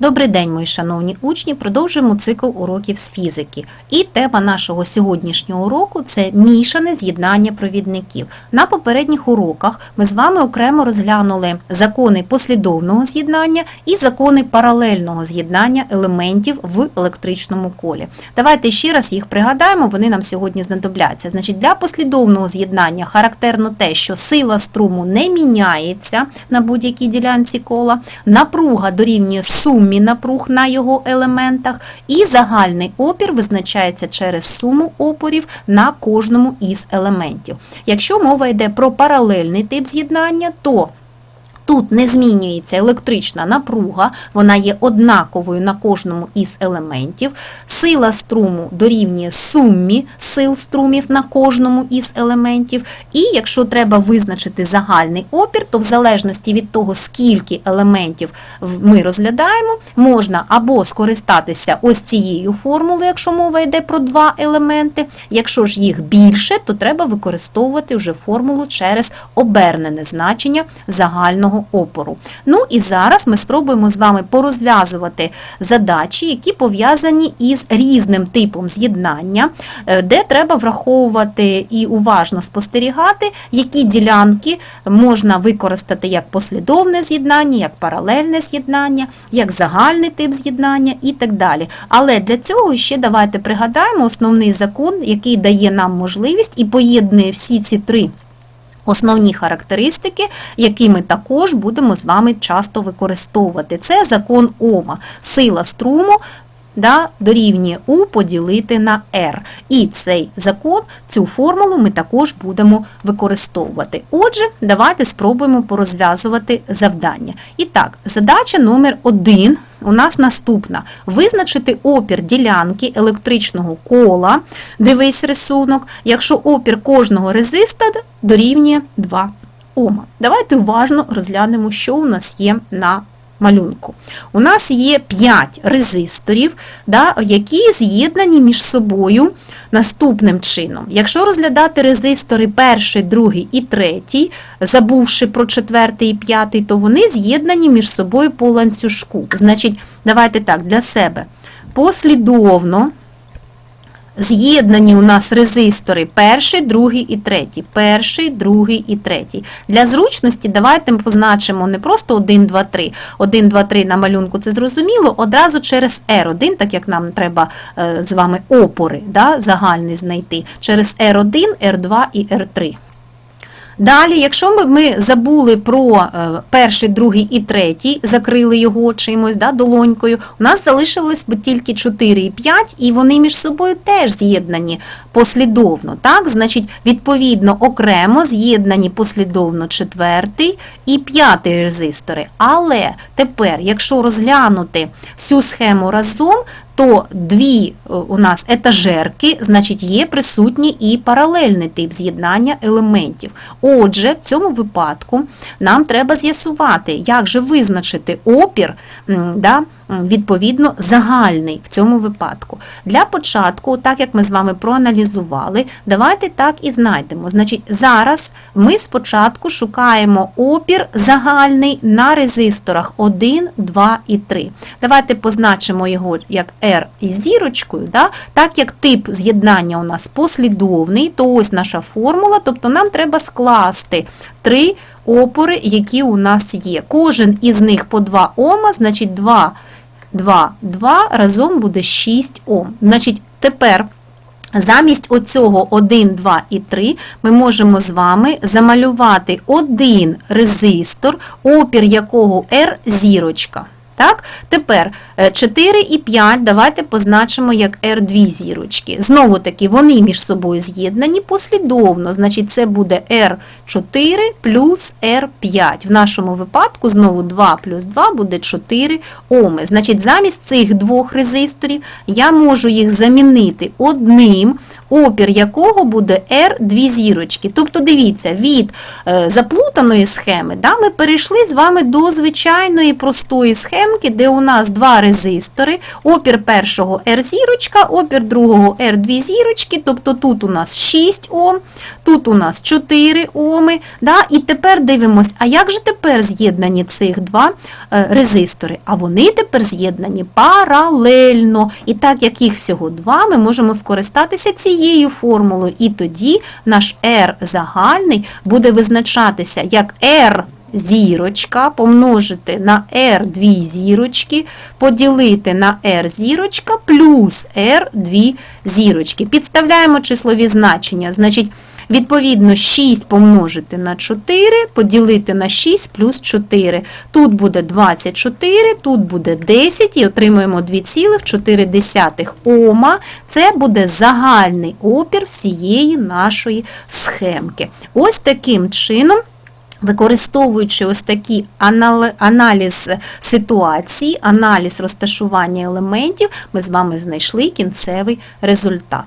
Добрий день, мої шановні учні. Продовжуємо цикл уроків з фізики. І тема нашого сьогоднішнього уроку це мішане з'єднання провідників. На попередніх уроках ми з вами окремо розглянули закони послідовного з'єднання і закони паралельного з'єднання елементів в електричному колі. Давайте ще раз їх пригадаємо, вони нам сьогодні знадобляться. Значить, для послідовного з'єднання характерно те, що сила струму не міняється на будь-якій ділянці кола, напруга дорівнює сумі напруг на його елементах, і загальний опір визначається через суму опорів на кожному із елементів. Якщо мова йде про паралельний тип з'єднання, то Тут не змінюється електрична напруга, вона є однаковою на кожному із елементів. Сила струму дорівнює сумі сил струмів на кожному із елементів. І якщо треба визначити загальний опір, то в залежності від того, скільки елементів ми розглядаємо, можна або скористатися ось цією формулою, якщо мова йде про два елементи. Якщо ж їх більше, то треба використовувати вже формулу через обернене значення загального опору. Ну і зараз ми спробуємо з вами порозв'язувати задачі, які пов'язані із різним типом з'єднання, е, де треба враховувати і уважно спостерігати, які ділянки можна використати як послідовне з'єднання, як паралельне з'єднання, як загальний тип з'єднання і так далі. Але для цього ще давайте пригадаємо основний закон, який дає нам можливість і поєднує всі ці три Основні характеристики, які ми також будемо з вами часто використовувати. Це закон Ома. Сила струму да, дорівнює У поділити на R. І цей закон, цю формулу ми також будемо використовувати. Отже, давайте спробуємо порозв'язувати завдання. І так, задача номер один у нас наступна. Визначити опір ділянки електричного кола, дивись рисунок, якщо опір кожного резистора дорівнює 2 Ома. Давайте уважно розглянемо, що у нас є на малюнку. У нас є 5 резисторів, да, які з'єднані між собою наступним чином. Якщо розглядати резистори перший, другий і третій, забувши про четвертий і п'ятий, то вони з'єднані між собою по ланцюжку. Значить, давайте так, для себе. Послідовно З'єднані у нас резистори перший, другий і третій. Перший, другий і третій. Для зручності давайте ми позначимо не просто 1, 2, 3. 1, 2, 3 на малюнку це зрозуміло, одразу через R1, так як нам треба е, з вами опори да, загальний знайти. Через R1, R2 і R3. Далі, якщо ми, ми забули про е, перший, другий і третій, закрили його чимось, да, долонькою, у нас залишилось тільки 4 і 5, і вони між собою теж з'єднані послідовно. Так? Значить, відповідно, окремо з'єднані послідовно четвертий і п'ятий резистори. Але тепер, якщо розглянути всю схему разом, то дві е, у нас етажерки, значить, є присутній і паралельний тип з'єднання елементів. Отже, в цьому випадку нам треба з'ясувати, як же визначити опір, да, відповідно, загальний в цьому випадку. Для початку, так як ми з вами проаналізували, давайте так і знайдемо. Значить, зараз ми спочатку шукаємо опір загальний на резисторах 1, 2 і 3. Давайте позначимо його як R із зірочкою, да? так як тип з'єднання у нас послідовний, то ось наша формула, тобто нам треба скласти три опори, які у нас є. Кожен із них по 2 Ома, значить 2, 2, 2 разом буде 6 Ом. Значить, тепер Замість оцього 1, 2 і 3 ми можемо з вами замалювати один резистор, опір якого R зірочка. Так? Тепер е, 4 і 5 давайте позначимо як R2 зірочки. Знову таки, вони між собою з'єднані послідовно, значить це буде R4 плюс R5. В нашому випадку знову 2 плюс 2 буде 4 Оми. Значить, замість цих двох резисторів я можу їх замінити одним опір якого буде R дві зірочки. Тобто, дивіться, від е, заплутаної схеми да, ми перейшли з вами до звичайної простої схемки, де у нас два резистори, опір першого R зірочка, опір другого R дві зірочки, тобто тут у нас 6 Ом, тут у нас 4 Оми. Да, і тепер дивимось, а як же тепер з'єднані цих два е, резистори? А вони тепер з'єднані паралельно. І так як їх всього два, ми можемо скористатися цією формулою. І тоді наш R загальний буде визначатися як R зірочка помножити на R дві зірочки, поділити на R зірочка плюс R дві зірочки. Підставляємо числові значення. Значить, Відповідно, 6 помножити на 4, поділити на 6 плюс 4. Тут буде 24, тут буде 10 і отримуємо 2,4 Ома. Це буде загальний опір всієї нашої схемки. Ось таким чином. Використовуючи ось анали- аналіз ситуації, аналіз розташування елементів, ми з вами знайшли кінцевий результат.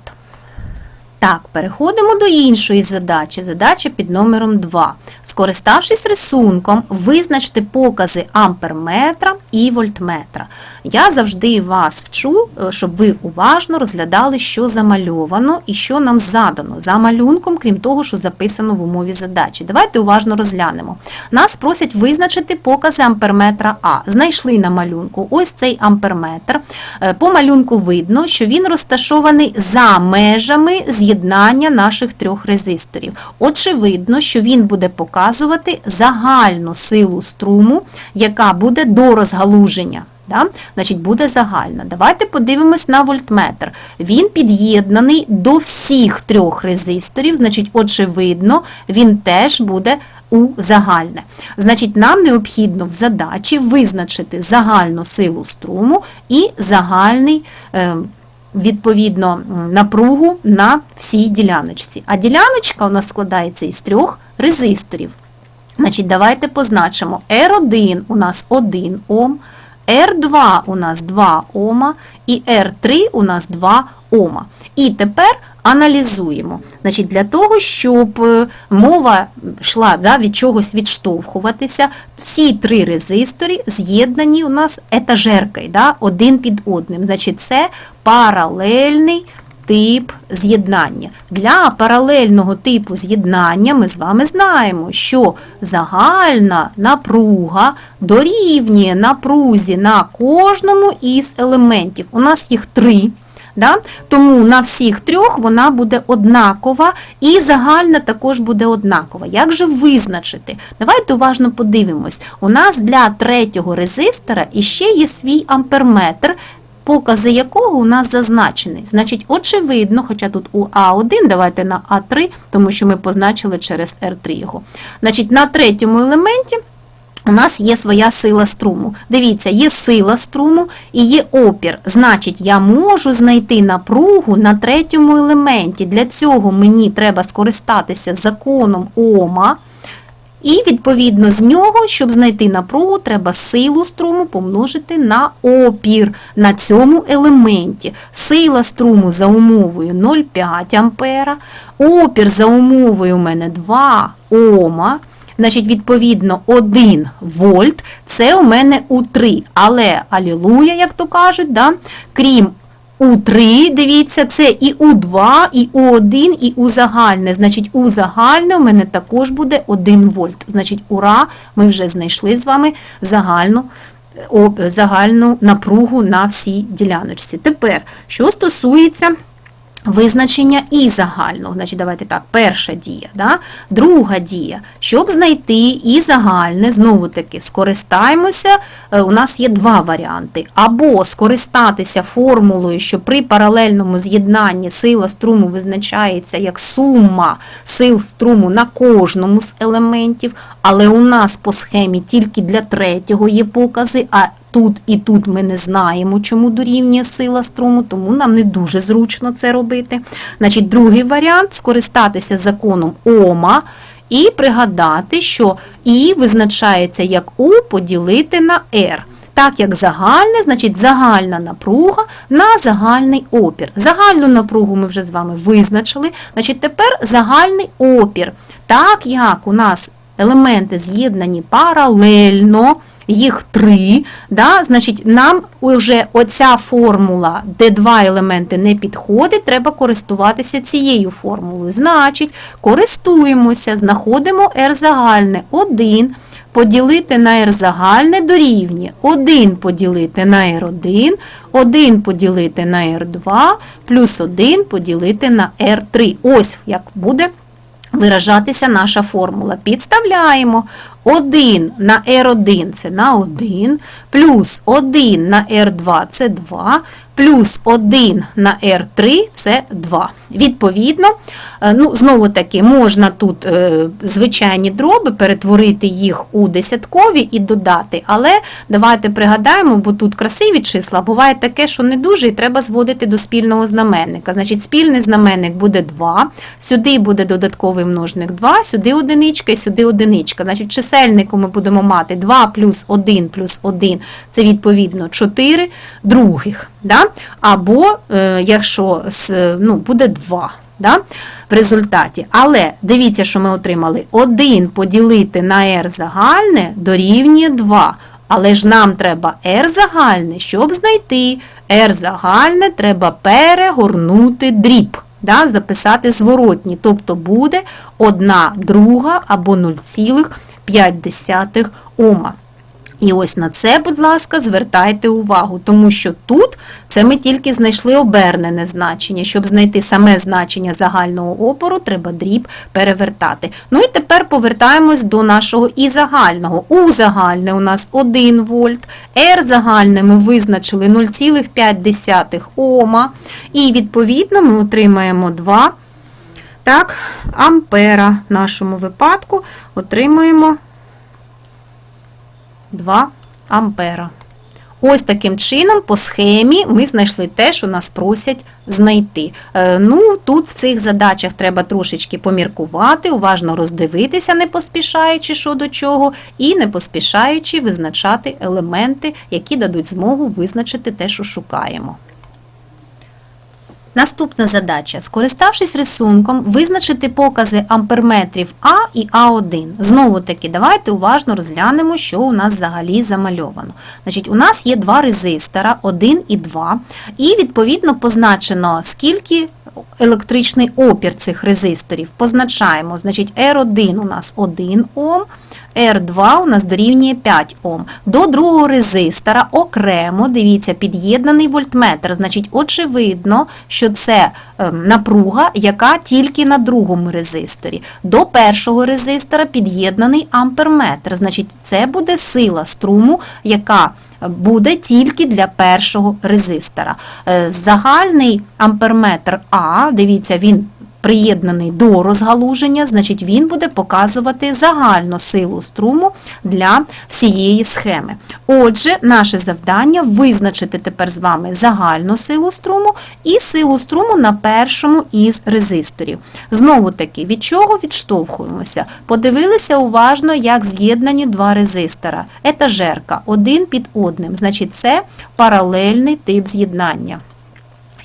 Так, переходимо до іншої задачі. Задача під номером 2. Скориставшись рисунком, визначте покази амперметра і вольтметра. Я завжди вас вчу, е, щоб ви уважно розглядали, що замальовано і що нам задано за малюнком, крім того, що записано в умові задачі. Давайте уважно розглянемо. Нас просять визначити покази амперметра А. Знайшли на малюнку ось цей амперметр. Е, По малюнку видно, що він розташований за межами з'єднання наших трьох резисторів. Очевидно, що він буде показувати загальну силу струму, яка буде до розгалуження. Да? Значить, буде загальна. Давайте подивимось на вольтметр. Він під'єднаний до всіх трьох резисторів, значить, очевидно, він теж буде у загальне. Значить, нам необхідно в задачі визначити загальну силу струму і загальний. Е, Відповідно, напругу на всій діляночці. А діляночка у нас складається із трьох резисторів. Значить, давайте позначимо. R1 у нас 1 Ом, R2 у нас 2 Ома і R3 у нас 2 Ома. І тепер аналізуємо. Значить, для того, щоб е, мова йшла да, від чогось відштовхуватися, всі три резистори з'єднані у нас етажеркою, да, один під одним. Значить, це паралельний тип з'єднання. Для паралельного типу з'єднання ми з вами знаємо, що загальна напруга дорівнює напрузі на кожному із елементів. У нас їх три. Да? Тому на всіх трьох вона буде однакова і загальна також буде однакова. Як же визначити? Давайте уважно подивимось. У нас для третього резистора іще є свій амперметр, покази якого у нас зазначені. Значить, очевидно, хоча тут у А1, давайте на А3, тому що ми позначили через R3 його. Значить, на третьому елементі у нас є своя сила струму. Дивіться, є сила струму і є опір. Значить, я можу знайти напругу на третьому елементі. Для цього мені треба скористатися законом Ома. І, відповідно, з нього, щоб знайти напругу, треба силу струму помножити на опір на цьому елементі. Сила струму за умовою 0,5 ампера, опір за умовою у мене 2 Ома. Значить, відповідно, 1 вольт це у мене У3. Але алілуя, як то кажуть, да? крім У3, дивіться, це і У2, і У1, і У загальне. Значить, У загальне у мене також буде 1 вольт. Значить, ура, ми вже знайшли з вами загальну, загальну напругу на всій діляночці. Тепер, що стосується Визначення і загального. Значить, давайте так, перша дія. Да? Друга дія. Щоб знайти і загальне, знову таки, скористаємося, е, у нас є два варіанти. Або скористатися формулою, що при паралельному з'єднанні сила струму визначається як сума сил струму на кожному з елементів, але у нас по схемі тільки для третього є покази, а Тут і тут ми не знаємо, чому дорівнює сила струму, тому нам не дуже зручно це робити. Значить, другий варіант скористатися законом Ома і пригадати, що І визначається як У поділити на R. Так як загальне, значить загальна напруга на загальний опір. Загальну напругу ми вже з вами визначили, значить тепер загальний опір. Так як у нас елементи з'єднані паралельно, їх три, да, значить нам вже оця формула, де два елементи не підходить, треба користуватися цією формулою. Значить, користуємося, знаходимо R загальне 1, поділити на R загальне дорівнює 1 поділити на R1, 1 поділити на R2, плюс 1 поділити на R3. Ось як буде виражатися наша формула. Підставляємо 1 на R1 це на 1, плюс 1 на R2 це 2, плюс 1 на R3 це 2. Відповідно, е, ну, знову таки, можна тут е, звичайні дроби перетворити їх у десяткові і додати, але давайте пригадаємо, бо тут красиві числа, буває таке, що не дуже, і треба зводити до спільного знаменника. Значить, спільний знаменник буде 2, сюди буде додатковий множник 2, сюди одиничка і сюди одиничка. Значить, чисельнику ми будемо мати 2 плюс 1 плюс 1, це відповідно 4 других. Да? Або, е, якщо ну, буде 2 да? в результаті. Але дивіться, що ми отримали. 1 поділити на r загальне дорівнює 2. Але ж нам треба r загальне, щоб знайти r загальне, треба перегорнути дріб. Да, записати зворотні, тобто буде 1 друга або 0,5 ома. І ось на це, будь ласка, звертайте увагу, тому що тут це ми тільки знайшли обернене значення. Щоб знайти саме значення загального опору, треба дріб перевертати. Ну і тепер повертаємось до нашого і загального. У загальне у нас 1 вольт, R загальне ми визначили 0,5 Ома. І відповідно ми отримаємо 2 так, ампера в нашому випадку отримуємо 2 ампера. Ось таким чином по схемі ми знайшли те, що нас просять знайти. Е, Ну, Тут в цих задачах треба трошечки поміркувати, уважно роздивитися, не поспішаючи що до чого, і не поспішаючи визначати елементи, які дадуть змогу визначити те, що шукаємо. Наступна задача. Скориставшись рисунком, визначити покази амперметрів А і А1. Знову таки, давайте уважно розглянемо, що у нас взагалі замальовано. Значить, У нас є два резистора, 1 і 2, і відповідно позначено, скільки електричний опір цих резисторів. Позначаємо, значить, R1 у нас 1 Ом, R2 у нас дорівнює 5 Ом. До другого резистора окремо, дивіться, під'єднаний вольтметр. Значить, очевидно, що це ем, напруга, яка тільки на другому резисторі. До першого резистора під'єднаний амперметр. Значить, це буде сила струму, яка буде тільки для першого резистора. Е, Загальний амперметр А, дивіться, він приєднаний до розгалуження, значить він буде показувати загальну силу струму для всієї схеми. Отже, наше завдання визначити тепер з вами загальну силу струму і силу струму на першому із резисторів. Знову таки, від чого відштовхуємося? Подивилися уважно, як з'єднані два резистора. Етажерка один під одним, значить це паралельний тип з'єднання.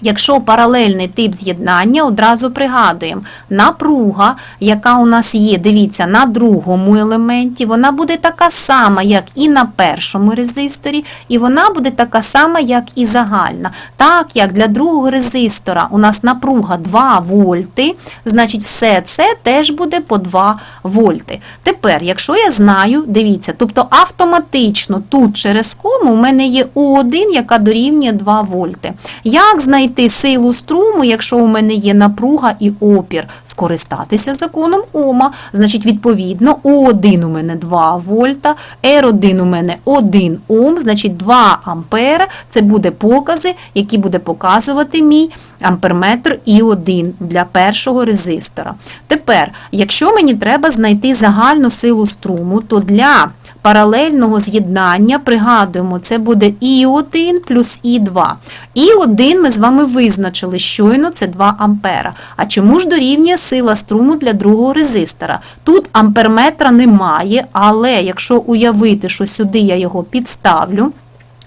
Якщо паралельний тип з'єднання, одразу пригадуємо, напруга, яка у нас є, дивіться, на другому елементі, вона буде така сама, як і на першому резисторі, і вона буде така сама, як і загальна. Так як для другого резистора у нас напруга 2 вольти, значить все це теж буде по 2 вольти. Тепер, якщо я знаю, дивіться, тобто автоматично тут через кому у мене є У1, яка дорівнює 2 вольти. Як знайти силу струму, якщо у мене є напруга і опір? Скористатися законом Ома. Значить, відповідно, У1 у мене 2 вольта, R1 у мене 1 Ом, значить 2 ампера. Це буде покази, які буде показувати мій амперметр І1 для першого резистора. Тепер, якщо мені треба знайти загальну силу струму, то для паралельного з'єднання, пригадуємо, це буде І1 плюс І2. І1 ми з вами визначили, щойно це 2 ампера. А чому ж дорівнює сила струму для другого резистора? Тут амперметра немає, але якщо уявити, що сюди я його підставлю,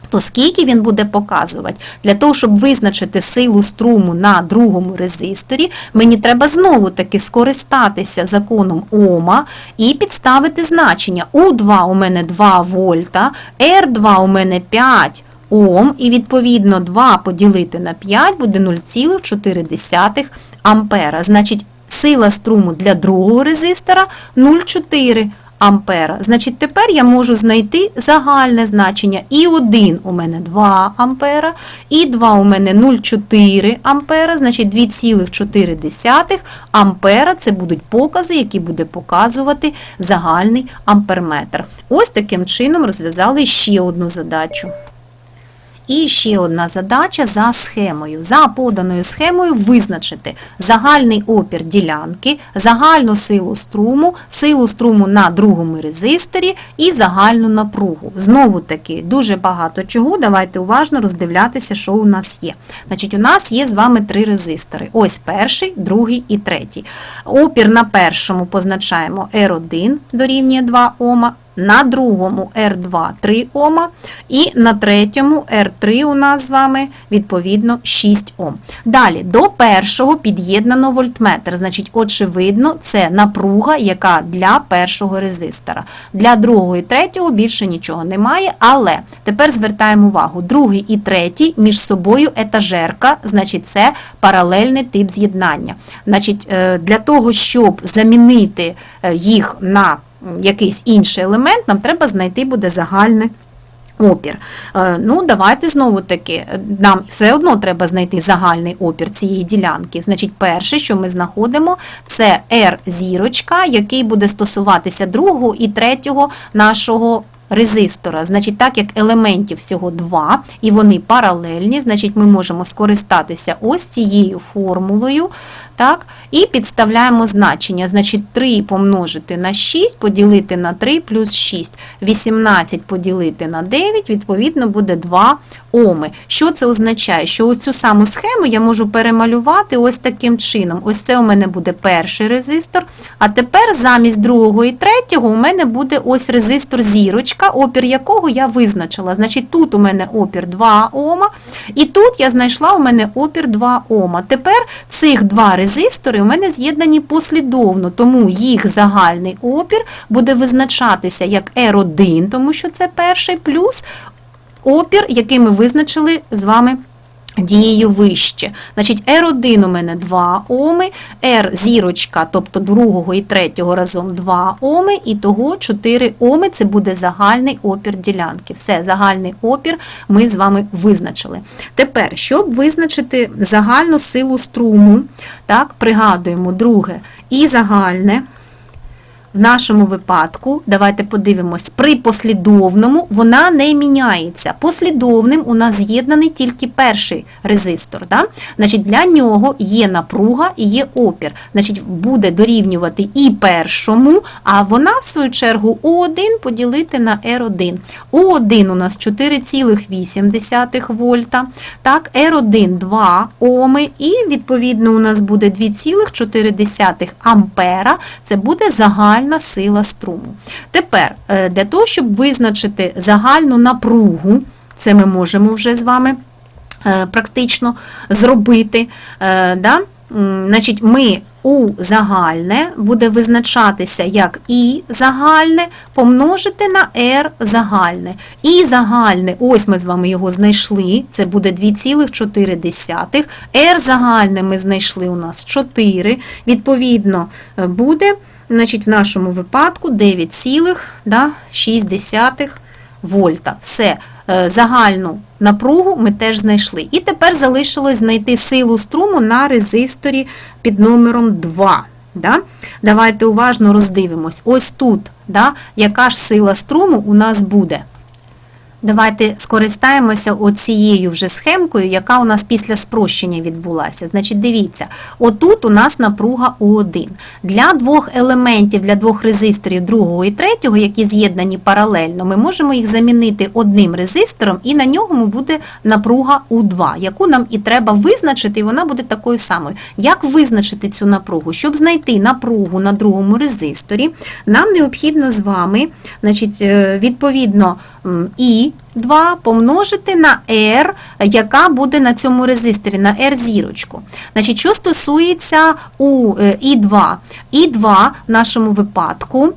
то скільки він буде показувати? Для того, щоб визначити силу струму на другому резисторі, мені треба знову таки скористатися законом Ома і підставити значення. У2 у мене 2 вольта, R2 у мене 5 Ом, і відповідно 2 поділити на 5 буде 0,4 ампера. Значить, сила струму для другого резистора 0,4 ампера. Значить, тепер я можу знайти загальне значення. І 1 у мене 2 ампера, і 2 у мене 0,4 ампера, значить 2,4 ампера це будуть покази, які буде показувати загальний амперметр. Ось таким чином розв'язали ще одну задачу. І ще одна задача за схемою. За поданою схемою визначити загальний опір ділянки, загальну силу струму, силу струму на другому резисторі і загальну напругу. Знову таки, дуже багато чого. Давайте уважно роздивлятися, що у нас є. Значить, у нас є з вами три резистори. Ось перший, другий і третій. Опір на першому позначаємо R1 дорівнює 2 Ома. На другому R2 3 Ома і на третьому R3 у нас з вами відповідно 6 Ом. Далі до першого під'єднано вольтметр. Значить, очевидно, це напруга, яка для першого резистора. Для другого і третього більше нічого немає, але тепер звертаємо увагу, другий і третій між собою етажерка, значить, це паралельний тип з'єднання. Значить, е, для того, щоб замінити е, їх на якийсь інший елемент, нам треба знайти буде загальний опір. Е, Ну, давайте знову таки, нам все одно треба знайти загальний опір цієї ділянки. Значить, перше, що ми знаходимо, це R зірочка, який буде стосуватися другого і третього нашого резистора. Значить, так як елементів всього два, і вони паралельні, значить, ми можемо скористатися ось цією формулою. Так, І підставляємо значення. Значить, 3 помножити на 6, поділити на 3 плюс 6. 18 поділити на 9, відповідно, буде 2 оми. Що це означає? Що ось цю саму схему я можу перемалювати ось таким чином. Ось це у мене буде перший резистор. А тепер замість другого і третього у мене буде ось резистор зірочка, опір якого я визначила. Значить, тут у мене опір 2 Ома, і тут я знайшла у мене опір 2 Ома. Тепер цих два резистори у мене з'єднані послідовно, тому їх загальний опір буде визначатися як R1, тому що це перший, плюс опір, який ми визначили з вами дією вище. Значить, R1 у мене 2 Оми, R зірочка, тобто другого і третього разом 2 Оми, і того 4 Оми це буде загальний опір ділянки. Все, загальний опір ми з вами визначили. Тепер, щоб визначити загальну силу струму, так, пригадуємо друге і загальне. В нашому випадку, давайте подивимось, при послідовному вона не міняється. Послідовним у нас з'єднаний тільки перший резистор. Да? Значить, Для нього є напруга і є опір. Значить, Буде дорівнювати і першому, а вона, в свою чергу, У1 поділити на R1. У1 у нас 4,8 вольта, так, R1 2 Оми, і, відповідно, у нас буде 2,4 ампера. Це буде загальна загальна сила струму. Тепер, е, для того, щоб визначити загальну напругу, це ми можемо вже з вами е, практично зробити. Е, да? Значить, ми у загальне буде визначатися як І загальне помножити на R загальне. І загальне, ось ми з вами його знайшли, це буде 2,4. R загальне ми знайшли у нас 4. Відповідно, буде Значить, в нашому випадку 9,6 вольта. Все, е, загальну напругу ми теж знайшли. І тепер залишилось знайти силу струму на резисторі під номером 2. Да? Давайте уважно роздивимось. Ось тут, да, яка ж сила струму у нас буде. Давайте скористаємося оцією вже схемкою, яка у нас після спрощення відбулася. Значить, дивіться, отут у нас напруга У1. Для двох елементів, для двох резисторів другого і третього, які з'єднані паралельно, ми можемо їх замінити одним резистором, і на ньому буде напруга У2, яку нам і треба визначити, і вона буде такою самою. Як визначити цю напругу? Щоб знайти напругу на другому резисторі, нам необхідно з вами, значить, е, відповідно, І І 2 помножити на R, яка буде на цьому резисторі, на R зірочку. Значить, що стосується у е, І2, І2 в нашому випадку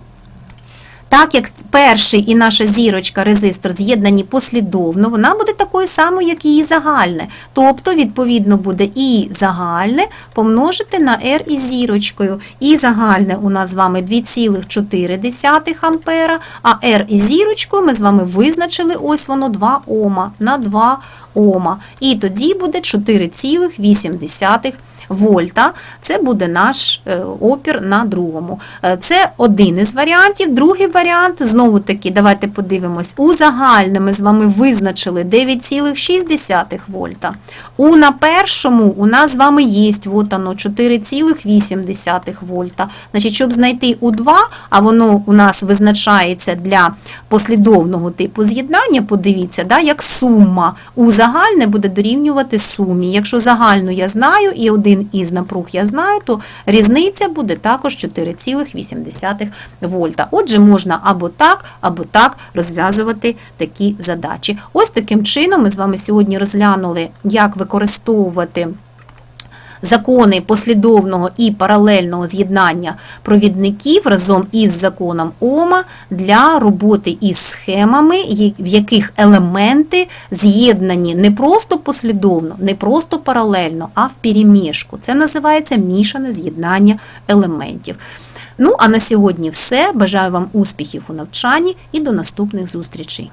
так як перший і наша зірочка резистор з'єднані послідовно, вона буде такою самою, як її загальне. Тобто, відповідно, буде і загальне помножити на R із зірочкою. І загальне у нас з вами 2,4 ампера, а R із зірочкою ми з вами визначили, ось воно 2 Ома на 2 Ома. І тоді буде 4,8 вольта. Це буде наш е, опір на другому. Е, Це один із варіантів. Другий варіант, знову таки, давайте подивимось, у загальне ми з вами визначили 9,6 вольта. У на першому у нас з вами є от оно, 4,8 вольта. Значить, щоб знайти У2, а воно у нас визначається для послідовного типу з'єднання, подивіться, да, як сума. У загальне буде дорівнювати сумі. Якщо загальну я знаю і один із напруг я знаю, то різниця буде також 4,8 вольта. Отже, можна або так, або так розв'язувати такі задачі. Ось таким чином ми з вами сьогодні розглянули, як використовувати закони послідовного і паралельного з'єднання провідників разом із законом Ома для роботи із схемами, в яких елементи з'єднані не просто послідовно, не просто паралельно, а в перемішку. Це називається мішане з'єднання елементів. Ну, а на сьогодні все. Бажаю вам успіхів у навчанні і до наступних зустрічей.